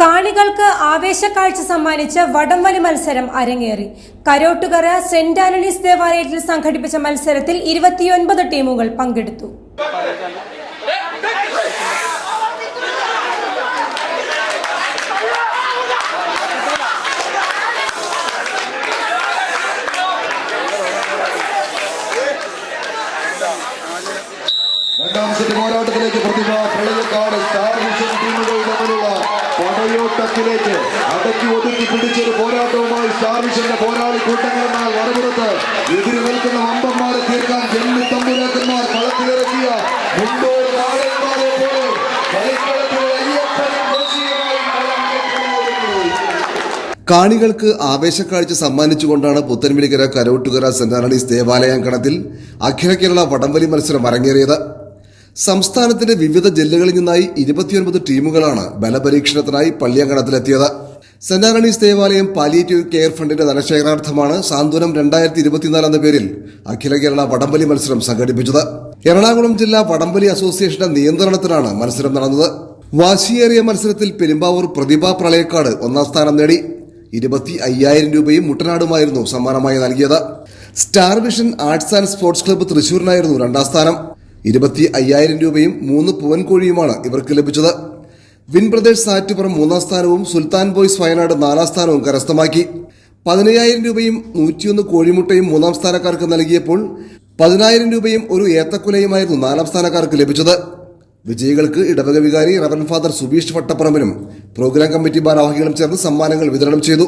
കാണികൾക്ക് ആവേശക്കാഴ്ച സമ്മാനിച്ച് വടംവലി മത്സരം അരങ്ങേറി. കരോട്ടുകര സെന്റ് ആന്റണീസ് ദേവാലയത്തിൽ സംഘടിപ്പിച്ച മത്സരത്തിൽ ഇരുപത്തിയൊൻപത് ടീമുകൾ പങ്കെടുത്തു. രണ്ടാം സെറ്റ് പോരാട്ടത്തിലേക്ക് പ്രതിഭ പ്രളയക്കാട് സ്റ്റാർ പടയോട്ടത്തിലേക്ക് അടക്കി ഒതുക്കി പിടിച്ചൊരു പോരാട്ടവുമായി സ്റ്റാർ പോരാളി കൂട്ടങ്ങളുമായി വരപുറത്ത് എതിരി നിൽക്കുന്ന അമ്പന്മാരെ തീർക്കാൻ ജന്മി തമ്പുരാക്കന്മാർ കളത്തിലിറക്കിയ മുണ്ടോട് നാടന്മാരെ പോലെ. കാണികൾക്ക് ആവേശക്കാഴ്ച സമ്മാനിച്ചുകൊണ്ടാണ് പുത്തൻവിളിക്കര കരോട്ടുകര സെന്റ് ആന്റണീസ് ദേവാലയാങ്കണത്തിൽ അഖില കേരള വടംവലി മത്സരം അരങ്ങേറിയത് സംസ്ഥാനത്തിന്റെ വിവിധ ജില്ലകളിൽ നിന്നായി ഇരുപത്തിയൊൻപത് ടീമുകളാണ് ബലപരീക്ഷണത്തിനായി പള്ളിയങ്കണത്തിലെത്തിയത്. സെന്റ് ആന്റണീസ് ദേവാലയം പാലിയേറ്റീവ് കെയർ ഫണ്ടിന്റെ ധനശേഖരണാർത്ഥമാണ് സാന്ത്വനം രണ്ടായിരത്തി ഇരുപത്തിനാല് എന്ന പേരിൽ അഖില കേരള വടംവലി മത്സരം സംഘടിപ്പിച്ചത്. എറണാകുളം ജില്ലാ വടംവലി അസോസിയേഷന്റെ നിയന്ത്രണത്തിലാണ് മത്സരം നടന്നത്. വാശിയേറിയ മത്സരത്തിൽ പെരുമ്പാവൂർ പ്രതിഭ പ്രളയക്കാട് ഒന്നാം സ്ഥാനം നേടി. ഇരുപത്തി അയ്യായിരം രൂപയും മുട്ടനാടുമായിരുന്നു സമ്മാനമായി നൽകിയത്. Star vision arts and sports club തൃശൂരിനായിരുന്നു രണ്ടാം സ്ഥാനം. ഇരുപത്തി അയ്യായിരം രൂപയും മൂന്ന് പൂവൻകോഴിയുമാണ് ഇവർക്ക് ലഭിച്ചത്. വിൻ ബ്രദേഴ്സ് മൂന്നാം സ്ഥാനവും സുൽത്താൻ ബോയ്സ് വയനാട് നാലാം സ്ഥാനവും കരസ്ഥമാക്കി. പതിനയ്യായിരം രൂപയും നൂറ്റിയൊന്ന് കോഴിമുട്ടയും മൂന്നാം സ്ഥാനക്കാർക്ക് നൽകിയപ്പോൾ പതിനായിരം രൂപയും ഒരു ഏത്തക്കുലയുമായിരുന്നു നാലാം സ്ഥാനക്കാർക്ക് ലഭിച്ചത്. വിജയികൾക്ക് ഇടവക വികാരി റവൻ ഫാദർ സുബീഷ് വട്ടപ്പറമ്പിനും പ്രോഗ്രാം കമ്മിറ്റി ഭാരവാഹികളും ചേർന്ന് സമ്മാനങ്ങൾ വിതരണം ചെയ്തു.